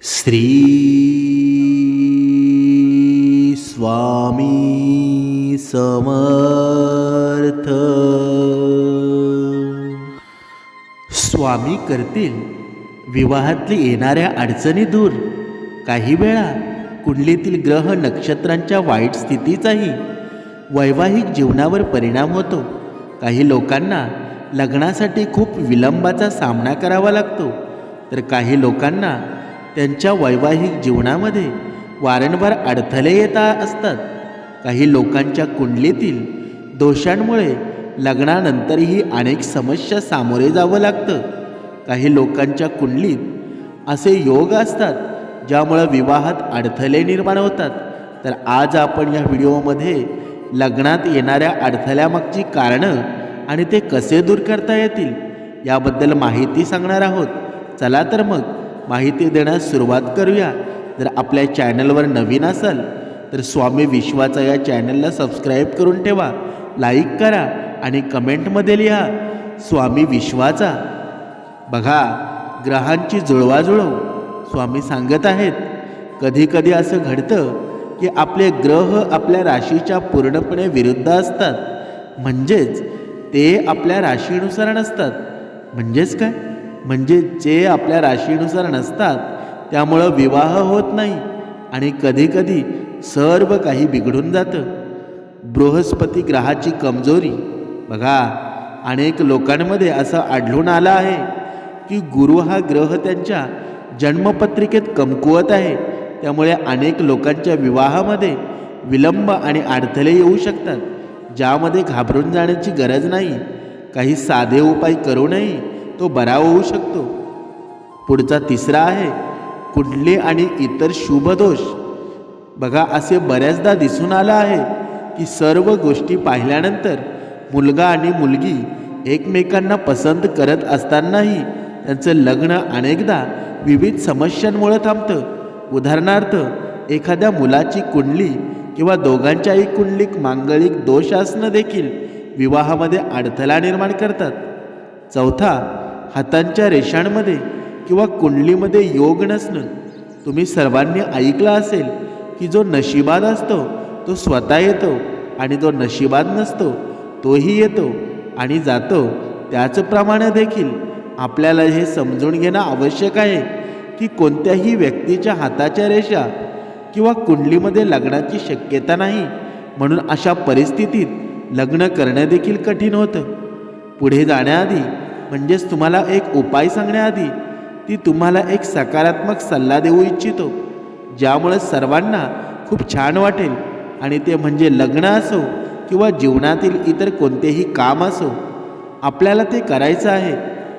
श्री स्वामी समर्थ. स्वामी करतील विवाहातली येणाऱ्या अडचणी दूर. काही वेळा कुंडलीतील ग्रह नक्षत्रांच्या वाईट स्थितीचाही वैवाहिक जीवनावर परिणाम होतो. काही लोकांना लग्नासाठी खूप विलंबाचा सामना करावा लागतो. तर काही लोकांना त्यांच्या वैवाहिक जीवनामध्ये वारंवार अडथळे येता असतात. काही लोकांच्या कुंडलीतील दोषांमुळे लग्नानंतरही अनेक समस्या सामोरे जावं लागतं. काही लोकांच्या कुंडलीत असे योग असतात ज्यामुळं विवाहात अडथळे निर्माण होतात. तर आज आपण या व्हिडिओमध्ये लग्नात येणाऱ्या अडथळ्यामागची कारणं आणि ते कसे दूर करता येतील याबद्दल माहिती सांगणार आहोत. चला तर मग माहिती देण्यास सुरुवात करूया. जर आपल्या चॅनलवर नवीन असाल तर स्वामी विश्वाचा या चॅनलला सबस्क्राईब करून ठेवा लाईक करा आणि कमेंटमध्ये लिहा स्वामी विश्वाचा. बघा ग्रहांची जुळवाजुळव. स्वामी सांगत आहेत कधीकधी असं घडतं की आपले ग्रह आपल्या राशीच्या पूर्णपणे विरुद्ध असतात. म्हणजेच ते आपल्या राशीनुसार नसतात. म्हणजेच काय? म्हणजे जे आपल्या राशीनुसार नसतात त्यामुळं विवाह होत नाही आणि कधीकधी सर्व काही बिघडून जातं. बृहस्पती ग्रहाची कमजोरी. बघा अनेक लोकांमध्ये असं आढळून आलं आहे की गुरु हा ग्रह त्यांच्या जन्मपत्रिकेत कमकुवत आहे. त्यामुळे अनेक लोकांच्या विवाहामध्ये विलंब आणि अडथळे येऊ शकतात ज्यामध्ये घाबरून जाण्याची गरज नाही. काही साधे उपाय करूनही तो बरा होऊ शकतो. पुढचा तिसरा आहे कुंडली आणि इतर शुभदोष बघा असे बऱ्याचदा दिसून आलं आहे की सर्व गोष्टी पाहिल्यानंतर मुलगा आणि मुलगी एकमेकांना पसंत करत असतानाही त्यांचं लग्न अनेकदा विविध समस्यांमुळे थांबतं. उदाहरणार्थ एखाद्या मुलाची कुंडली किंवा दोघांच्याही कुंडलीक मांगलिक दोष असणं देखील विवाहामध्ये अडथळा निर्माण करतात. चौथा हातांच्या रेषांमध्ये किंवा कुंडलीमध्ये योग नसणं. तुम्ही सर्वांनी ऐकलं असेल की जो नशिबाद असतो तो स्वतः येतो आणि जो नशिबात नसतो तोही येतो आणि जातो. त्याचप्रमाणे देखील आपल्याला हे समजून घेणं आवश्यक आहे की कोणत्याही व्यक्तीच्या हाताच्या रेषा किंवा कुंडलीमध्ये लग्नाची शक्यता नाही म्हणून अशा परिस्थितीत लग्न करणं देखील कठीण होतं. पुढे जाण्याआधी म्हणजेच तुम्हाला एक उपाय सांगण्याआधी ती तुम्हाला एक सकारात्मक सल्ला देऊ इच्छितो ज्यामुळे सर्वांना खूप छान वाटेल. आणि ते म्हणजे लग्न असो किंवा जीवनातील इतर कोणतेही काम असो आपल्याला ते करायचं आहे.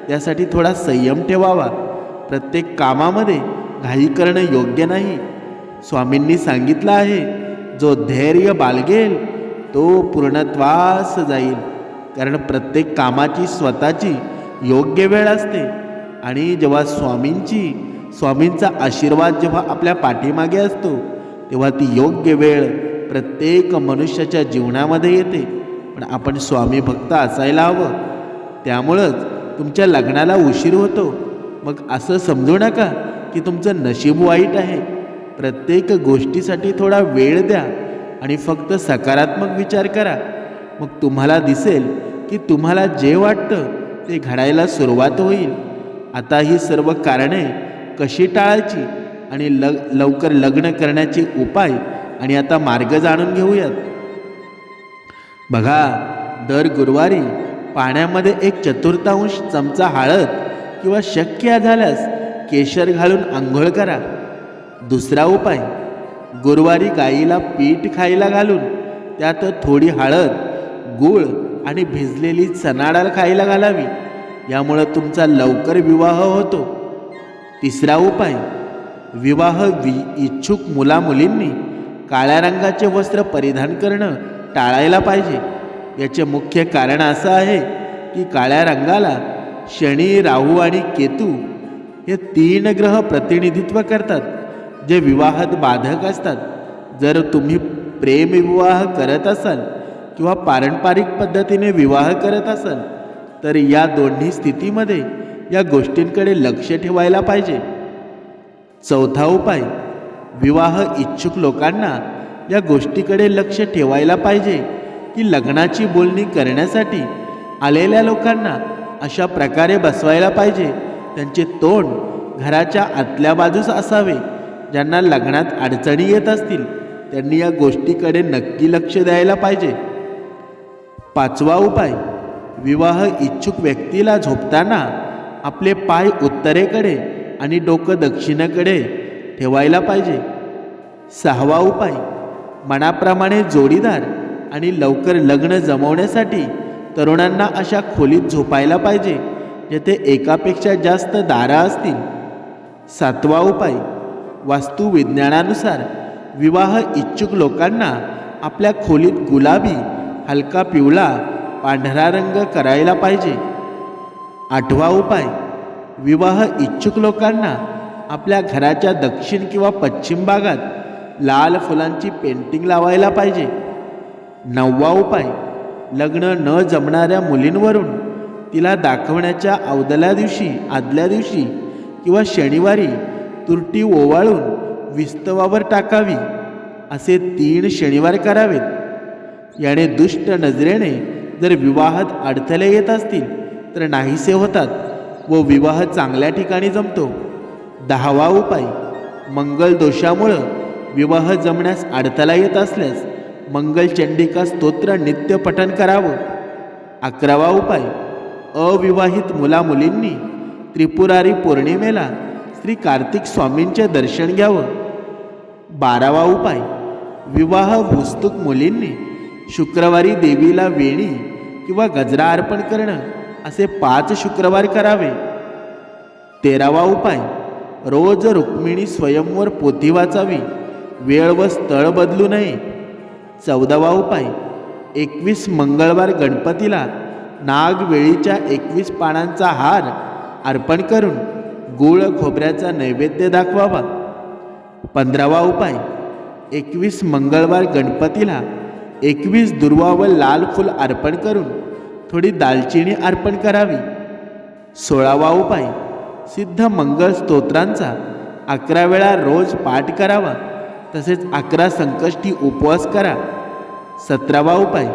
त्यासाठी थोडा संयम ठेवावा. प्रत्येक कामामध्ये घाई करणं योग्य नाही. स्वामींनी सांगितलं आहे जो धैर्य बाळगेल तो पूर्णत्वास जाईल. कारण प्रत्येक कामाची स्वतःची योग्य वेळ असते. आणि जेव्हा स्वामींची स्वामींचा आशीर्वाद जेव्हा आपल्या पाठीमागे असतो तेव्हा ती योग्य वेळ प्रत्येक मनुष्याच्या जीवनामध्ये येते. पण आपण स्वामी भक्त असायला हवं. त्यामुळंच तुमच्या लग्नाला उशीर होतो. मग असं समजू नका की तुमचं नशीब वाईट आहे. प्रत्येक गोष्टीसाठी थोडा वेळ द्या आणि फक्त सकारात्मक विचार करा. मग तुम्हाला दिसेल की तुम्हाला जे वाटतं ते घडायला सुरुवात होईल. आता ही सर्व कारणे कशी टाळायची आणि लग लवकर लग्न करण्याचे उपाय आणि आता मार्ग जाणून घेऊयात. बघा दर गुरुवारी पाण्यामध्ये एक चतुर्थांश चमचा हळद किंवा शक्य झाल्यास केशर घालून आंघोळ करा. दुसरा उपाय गुरुवारी गाईला पीठ खायला घालून त्यात थोडी हळद गूळ आणि भिजलेली चणा डाळ खायला घालावी. यामुळं तुमचा लवकर विवाह होतो. तिसरा उपाय विवाह वि इच्छुक मुलामुलींनी काळ्या रंगाचे वस्त्र परिधान करणं टाळायला पाहिजे. याचे मुख्य कारण असं आहे की काळ्या रंगाला शनी राहू आणि केतू हे तीन ग्रह प्रतिनिधित्व करतात जे विवाहात बाधक असतात. जर तुम्ही प्रेमविवाह करत असाल किंवा पारंपरिक पद्धतीने विवाह करत असाल तर या दोन्ही स्थितीमध्ये या गोष्टींकडे लक्ष ठेवायला पाहिजे. चौथा उपाय विवाह इच्छुक लोकांना या गोष्टीकडे लक्ष ठेवायला पाहिजे की लग्नाची बोलणी करण्यासाठी आलेल्या लोकांना अशा प्रकारे बसवायला पाहिजे. त्यांचे तोंड घराच्या आतल्या बाजूस असावे ज्यांना लग्नात अडचणी येत असतील त्यांनी या गोष्टीकडे नक्की लक्ष द्यायला पाहिजे. पाचवा उपाय. विवाह इच्छुक व्यक्तीला झोपताना आपले पाय उत्तरेकडे आणि डोकं दक्षिणेकडे ठेवायला पाहिजे. सहावा उपाय. मनाप्रमाणे जोडीदार आणि लवकर लग्न जमवण्यासाठी तरुणांना अशा खोलीत झोपायला पाहिजे जेथे एकापेक्षा जास्त दारं असतील. सातवा उपाय. वास्तुविज्ञानानुसार विवाह इच्छुक लोकांना आपल्या खोलीत गुलाबी हलका पिवळा पांढरा रंग करायला पाहिजे. आठवा उपाय विवाह इच्छुक लोकांना आपल्या घराच्या दक्षिण किंवा पश्चिम भागात लाल फुलांची पेंटिंग लावायला पाहिजे. नववा उपाय लग्न न जमणाऱ्या मुलींवरून तिला दाखवण्याच्या अवदल्या दिवशी आदल्या दिवशी किंवा शनिवारी तुरटी ओवाळून विस्तवावर टाकावी असे तीन शनिवार करावेत. याने दुष्ट नजरेने जर विवाहात अडथळे येत असतील तर नाहीसे होतात व विवाह चांगल्या ठिकाणी जमतो. दहावा उपाय मंगल दोषामुळं विवाह जमण्यास अडथळा येत असल्यास मंगलचंडिका स्तोत्र नित्य पठन करावं. अकरावा उपाय अविवाहित मुलामुलींनी त्रिपुरारी पौर्णिमेला श्री कार्तिक स्वामींचे दर्शन घ्यावं. बारावा उपाय विवाह भुस्तुक मुलींनी शुक्रवारी देवीला वेणी किंवा गजरा अर्पण करणं असे पाच शुक्रवार करावे. तेरावा उपाय रोज रुक्मिणी स्वयंवर पोथी वाचावी. वेळ व स्थळ बदलू नये. चौदावा उपाय एकवीस मंगळवार गणपतीला नागवेळीच्या एकवीस पानांचा हार अर्पण करून गूळ खोबऱ्याचा नैवेद्य दाखवावा. पंधरावा उपाय एकवीस मंगळवार गणपतीला एकवीस दुर्वा व लाल फूल अर्पण करून थोडी दालचिनी अर्पण करावी. सोळावा उपाय सिद्ध मंगळ स्तोत्रांचा अकरा वेळा रोज पाठ करावा तसेच अकरा संकष्टी उपवास करा. सतरावा उपाय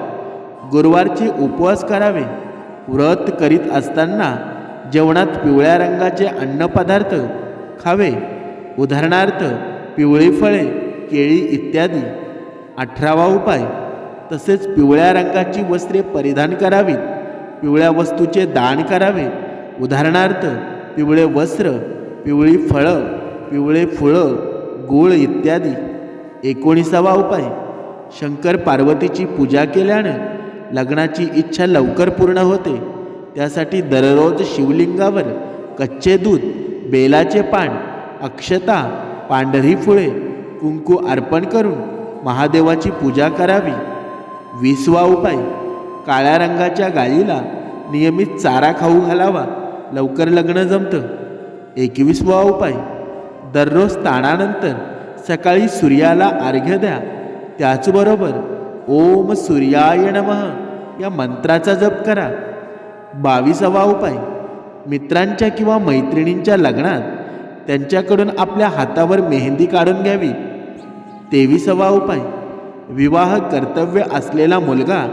गुरुवारचे उपवास करावे. व्रत करीत असताना जेवणात पिवळ्या रंगाचे अन्नपदार्थ खावे. उदाहरणार्थ पिवळी फळे केळी इत्यादी. अठरावा उपाय तसेच पिवळ्या रंगाची वस्त्रे परिधान करावीत. पिवळ्या वस्तूचे दान करावे. उदाहरणार्थ पिवळे वस्त्र पिवळी फळं पिवळे फुळं गूळ इत्यादी. एकोणीसावा उपाय शंकर पार्वतीची पूजा केल्याने लग्नाची इच्छा लवकर पूर्ण होते. त्यासाठी दररोज शिवलिंगावर कच्चे दूध बेलाचे पान अक्षता पांढरी फुळे कुंकू अर्पण करून महादेवाची पूजा करावी. विसवा उपाय. काळ्या रंगाच्या गायीला नियमित चारा खाऊ घालावा. लवकर लग्न जमतं. एकवीसवा उपाय. दररोज ताणानंतर सकाळी सूर्याला अर्घ्य द्या. त्याचबरोबर ओम सूर्याय नमः या मंत्राचा जप करा. बावीसावा उपाय. मित्रांच्या किंवा मैत्रिणींच्या लग्नात त्यांच्याकडून आपल्या हातावर मेहंदी काढून घ्यावी. तेवीसावा उपाय. विवाह कर्तव्य असलेला मुलगा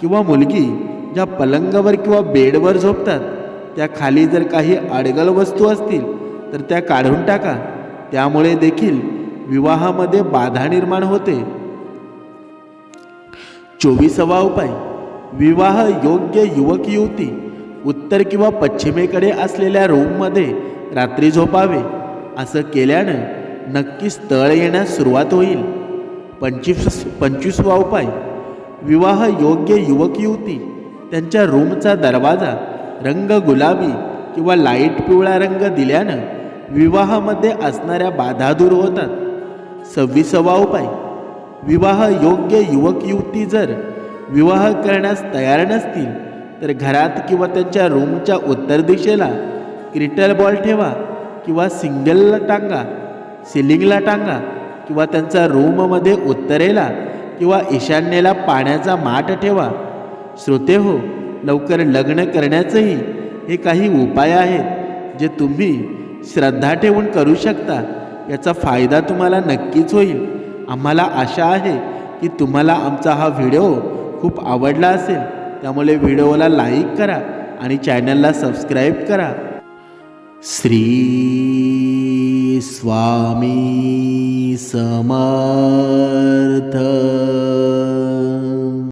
किंवा मुलगी ज्या पलंगावर किंवा बेडवर झोपतात त्या खाली जर काही अडगल वस्तू असतील तर त्या काढून टाका. त्यामुळे देखील विवाहामध्ये बाधा निर्माण होते. चोवीसावा उपाय. विवाह योग्य युवक युवती उत्तर किंवा पश्चिमेकडे असलेल्या रूममध्ये रात्री झोपावे. असं केल्यानं नक्की तळ येण्यास सुरुवात होईल. पंचवीस पंचवीसवा उपाय विवाह योग्य युवक युवती त्यांच्या रूमचा दरवाजा रंग गुलाबी किंवा लाइट पिवळा रंग दिल्यानं विवाहामध्ये असणाऱ्या बाधा दूर होतात. सव्वीसवा उपाय विवाह योग्य युवक युवती जर विवाह करण्यास तयार नसतील तर घरात किंवा त्यांच्या रूमच्या उत्तर दिशेला क्रिटल बॉल ठेवा किंवा सिंगलला टांगा सिलिंगला टांगा. किंवा त्यांचा रूममध्ये उत्तरेला किंवा ईशान्येला पाण्याचा माठ ठेवा. श्रोते हो लवकर लग्न करण्याचंही हे काही उपाय आहेत जे तुम्ही श्रद्धा ठेवून करू शकता. याचा फायदा तुम्हाला नक्कीच होईल. आम्हाला आशा आहे की तुम्हाला आमचा हा व्हिडिओ खूप आवडला असेल. त्यामुळे व्हिडिओला लाईक करा आणि चॅनलला सबस्क्राईब करा. श्री स्वामी समर्थ।